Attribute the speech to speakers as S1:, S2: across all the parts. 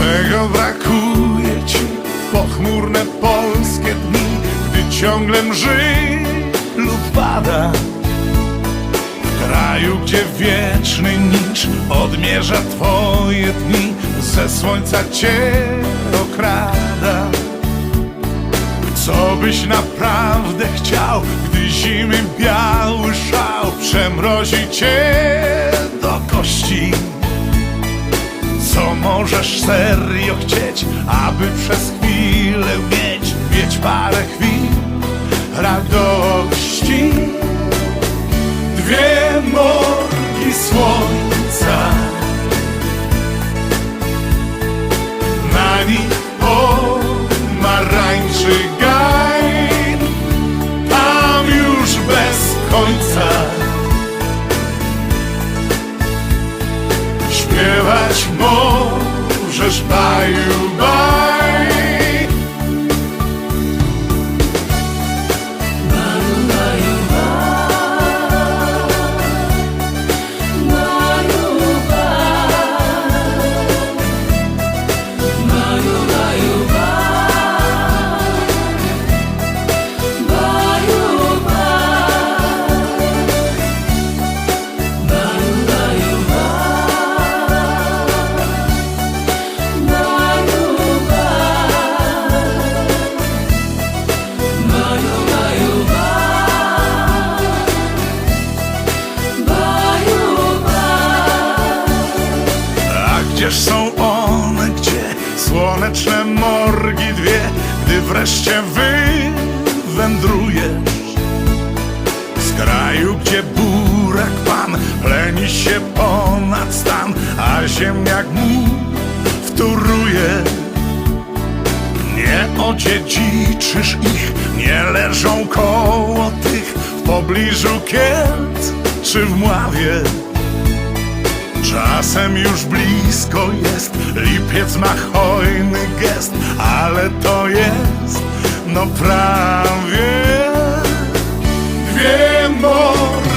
S1: Czego brakuje ci pochmurne polskie dni, gdy ciągle mrzy lub pada? W kraju, gdzie wieczny nicz odmierza twoje dni, ze słońca cię okrada. Co byś naprawdę chciał, gdy zimy biały szał przemrozi cię do kości? Możesz serio chcieć, aby przez chwilę mieć, mieć parę chwil radości? Dwie morgi możesz baju wreszcie wywędrujesz z kraju, gdzie burak pan pleni się ponad stan, a ziemniak mu wtóruje. Nie odziedziczysz ich, nie leżą koło tych w pobliżu Kielc czy w Mławie. Czasem już blisko jest, lipiec ma hojny gest, ale to jest, no prawie dwie morgi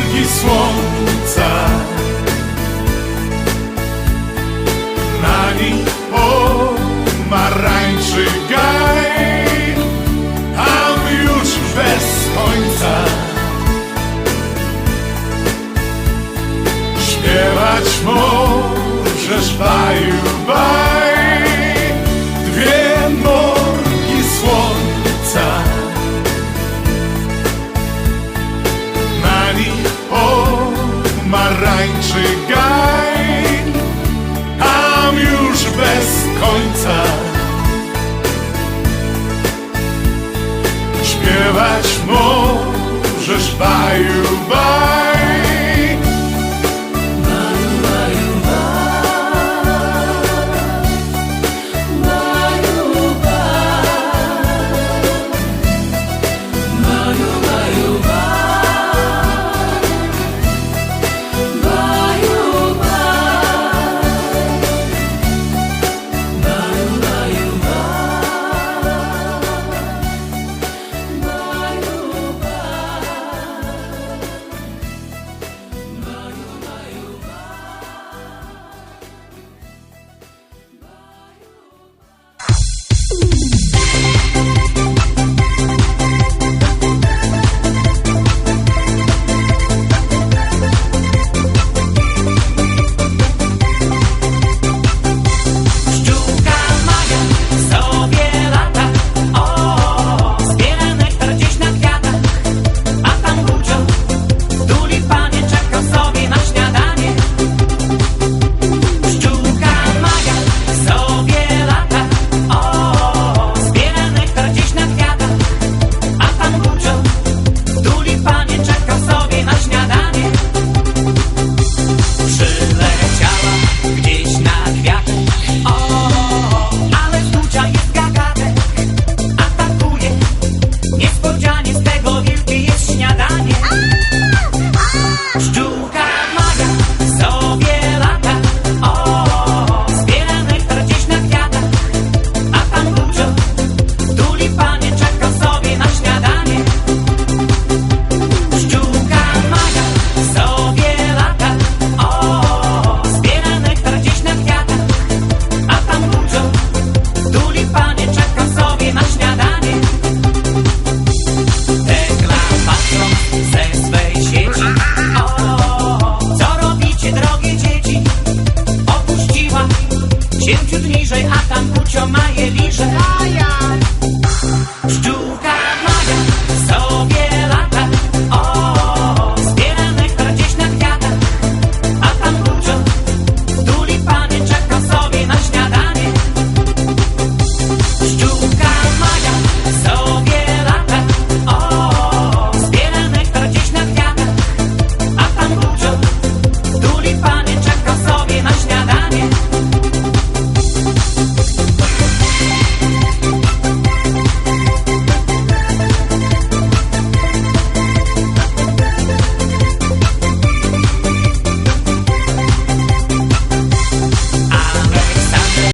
S1: що має ріже.